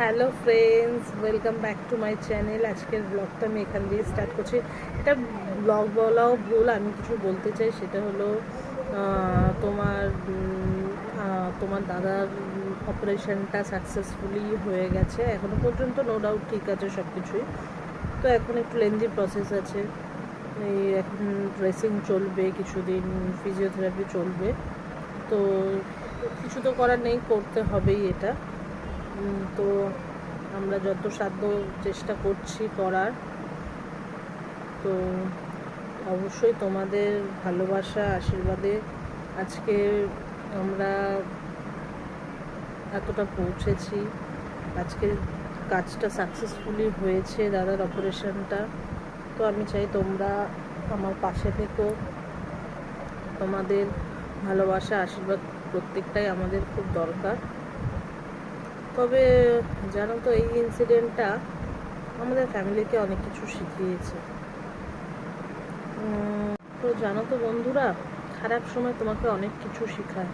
Hello friends, welcome back to my channel. আজকের ব্লগটা আমি এখান দিয়ে স্টার্ট করছি। এটা ব্লগ বলাও ভুল, আমি কিছু বলতে চাই। সেটা হলো তোমার তোমার দাদার অপারেশনটা সাকসেসফুলি হয়ে গেছে। এখনও পর্যন্ত নো ডাউট ঠিক আছে সব কিছুই তো এখন একটু লেন্দি প্রসেস আছে। এই এখন ড্রেসিং চলবে, কিছুদিন ফিজিওথেরাপি চলবে। তো কিছু তো করার নেই, করতে হবেই এটা। তো আমরা যত সাধ্য চেষ্টা করছি করার। তো অবশ্যই তোমাদের ভালোবাসা, আশীর্বাদে আজকে আমরা এতটা পৌঁছেছি। আজকে কাজটা সাকসেসফুলি হয়েছে, দাদার অপারেশনটা তো আমি চাই তোমরা আমার পাশে থেকো। তোমাদের ভালোবাসা, আশীর্বাদ প্রত্যেকটাই আমাদের খুব দরকার। তবে জানো তো, এই ইনসিডেন্টটা আমাদের ফ্যামিলিকে অনেক কিছু শিখিয়েছে। তো জানো তো বন্ধুরা, খারাপ সময় তোমাকে অনেক কিছু শেখায়।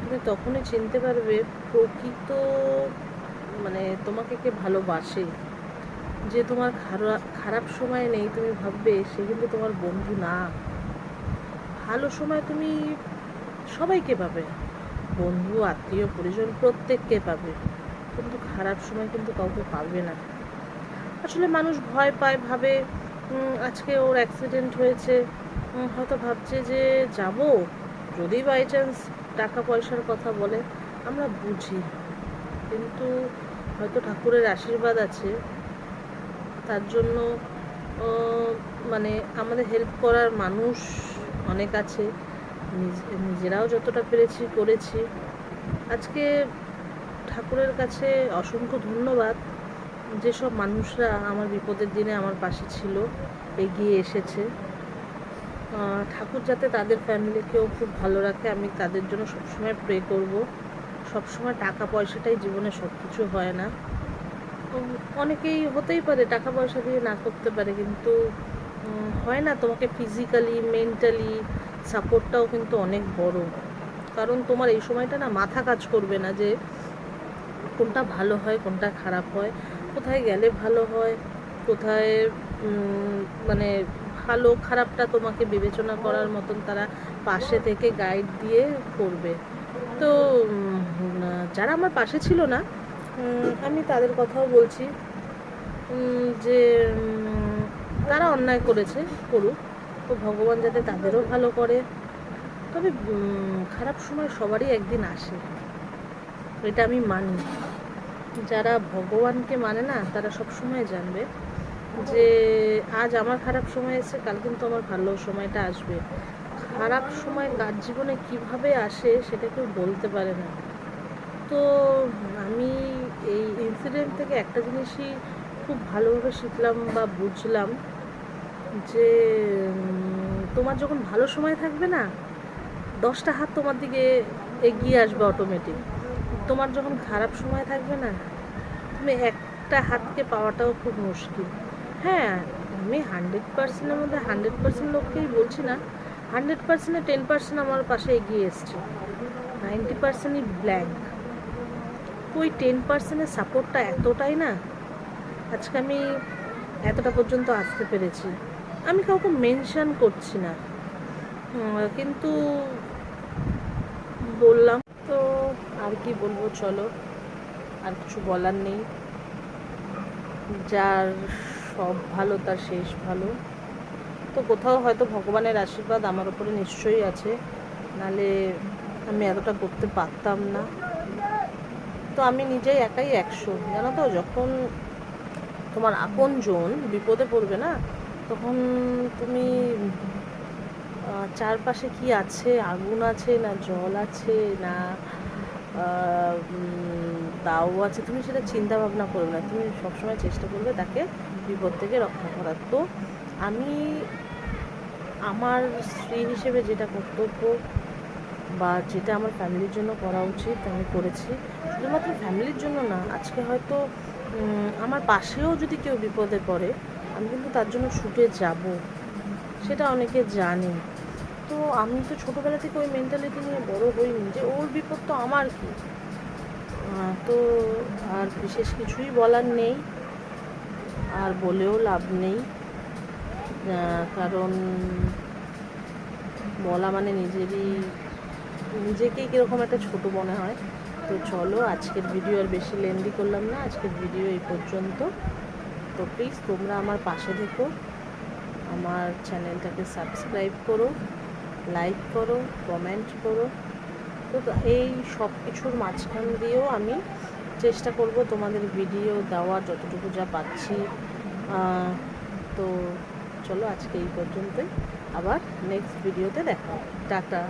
তুমি তখনই চিনতে পারবে প্রকৃত মানে তোমাকে কে ভালোবাসে। যে তোমার খারাপ সময় নেই তুমি ভাববে, সে কিন্তু তোমার বন্ধু না। ভালো সময় তুমি সবাইকে পাবে। বন্ধু, আত্মীয়, পরিজন, প্রত্যেককে পাবে। কিন্তু খারাপ সময় কিন্তু কাউকে পাবে না। আসলে মানুষ ভয় পায়, ভাবে আজকে ওর অ্যাক্সিডেন্ট হয়েছে। হয়তো ভাবছে যে যাব। যদি বাই চান্স টাকা পয়সার কথা বলে, আমরা বুঝি। কিন্তু হয়তো ঠাকুরের আশীর্বাদ আছে। তার জন্য মানে আমাদের হেল্প করার মানুষ অনেক আছে। নিজেরাও যতটা পেরেছি, করেছি। আজকে ঠাকুরের কাছে অসংখ্য ধন্যবাদ। যেসব মানুষরা আমার বিপদের দিনে আমার পাশে ছিল, এগিয়ে এসেছে। ঠাকুর যাতে তাদের ফ্যামিলিকেও খুব ভালো রাখে, আমি তাদের জন্য সবসময় প্রে করব। সবসময় টাকা পয়সাটাই জীবনে সব কিছু হয় না। অনেকেই হতেই পারে টাকা পয়সা দিয়ে না করতে পারে, কিন্তু হয় না তোমাকে ফিজিক্যালি মেন্টালি সাপোর্টটাও কিন্তু অনেক বড়। কারণ তোমার এই সময়টা না মাথা কাজ করবে না যে কোনটা ভালো হয়, কোনটা খারাপ হয়, কোথায় গেলে ভালো হয়, কোথায় মানে ভালো, খারাপটা তোমাকে বিবেচনা করার মতন তারা পাশে থেকে গাইড দিয়ে করবে। তো যারা আমার পাশে ছিল না আমি তাদের কথাও বলছি যে তারা অন্যায় করেছে, করুক। তো ভগবান যাতে তাদেরও ভালো করে। তবে খারাপ সময় সবারই একদিন আসে। এটা আমি মানি। যারা ভগবানকে মানে না, তারা সব সময় জানবে যে, আজ আমার খারাপ সময় এসে কাল কিন্তু আমার ভালো সময়টা আসবে। খারাপ সময় কার জীবনে কীভাবে আসে, সেটা কেউ বলতে পারে না। তো, আমি এই ইনসিডেন্ট থেকে একটা জিনিসই খুব ভালোভাবে শিখলাম বা বুঝলাম। যে তোমার যখন ভালো সময় থাকবে না, দশটা হাত তোমার দিকে এগিয়ে আসবে অটোমেটিক তোমার যখন খারাপ সময় থাকবে না, তুমি একটা হাতকে পাওয়াটাও খুব মুশকিল। হ্যাঁ আমি হান্ড্রেড পার্সেন্টের মধ্যে হান্ড্রেড পার্সেন্ট লোককেই বলছি না হান্ড্রেড পার্সেন্টে টেন পার্সেন্ট আমার পাশে এগিয়ে এসছে। নাইনটি পার্সেন্টই ব্ল্যাঙ্ক ওই টেন পার্সেন্টের সাপোর্টটা এতটাই না, আজকে আমি এতটা পর্যন্ত আসতে পেরেছি। আমি কাউকে মেনশন করছি না। কিন্তু বললাম তো আর কি বলব, চলো। আর কিছু বলার নেই। যার সব ভালো, তার শেষ ভালো। তো কোথাও হয়তো ভগবানের আশীর্বাদ আমার উপরে নিশ্চয়ই আছে। নালে আমি এতটা করতে পারতাম না। তো আমি নিজেই একাই একশো। জানো তো, যখন তোমার আপন জন বিপদে পড়বে না তখন তুমি চারপাশে কি আছে? আগুন আছে না জল আছে না দাও আছে? তুমি সেটা চিন্তা ভাবনা করবে না। তুমি সবসময় চেষ্টা করবে তাকে বিপদ থেকে রক্ষা করার। তো আমি আমার স্ত্রী হিসেবে যেটা কর্তব্য বা যেটা আমার ফ্যামিলির জন্য করা উচিত, আমি করেছি। শুধুমাত্র ফ্যামিলির জন্য না, আজকে হয়তো আমার পাশেও যদি কেউ বিপদে পড়ে আমি কিন্তু তার জন্য ছুটে যাব, সেটা অনেকে জানে। তো আমি তো ছোটোবেলা থেকে ওই মেন্টালিটি নিয়ে বড় হইনি যে ওর বিপদ তো আমার কি? তো আর বিশেষ কিছুই বলার নেই, আর বলেও লাভ নেই। কারণ বলা মানে নিজেরই, নিজেকেই কীরকম একটা ছোট মনে হয়। তো চলো, আজকের ভিডিও আর বেশি লেন্দি করলাম না, আজকের ভিডিও এই পর্যন্ত। তো প্লিজ তোমরা আমার পাশে থেকো। আমার চ্যানেলটাকে সাবস্ক্রাইব করো লাইক করো কমেন্ট করো। তো এই সব কিছুর মাঝখান দিয়েও আমি চেষ্টা করব তোমাদের ভিডিও দেওয়ার যতটুকু যা পাচ্ছি। তো চলো আজকে এই পর্যন্তই। আবার নেক্সট ভিডিওতে দেখা টাটা।